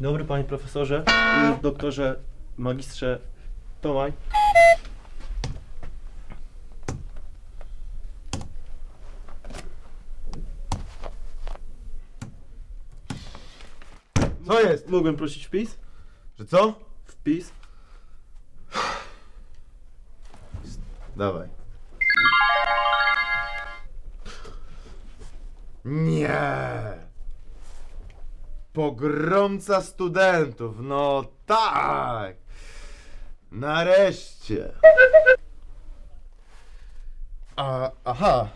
Dzień dobry panie profesorze, doktorze, magistrze Tomaj. Co jest? Mógłbym prosić wpis? Że co? Wpis? Dawaj. Nie. Pogromca studentów, no tak. Nareszcie. A, aha.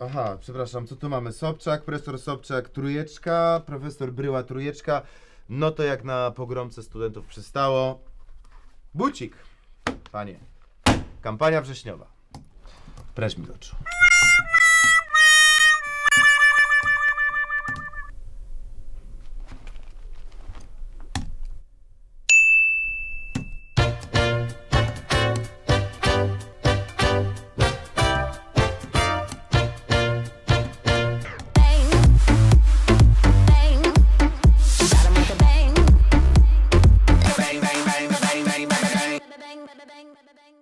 Aha, przepraszam, co tu mamy? Sobczak, profesor Sobczak, trójeczka, profesor Bryła, trójeczka. No to jak na pogromce studentów przystało. Bucik, panie. Kampania wrześniowa. Preć mi oczu. bang, bang, bang.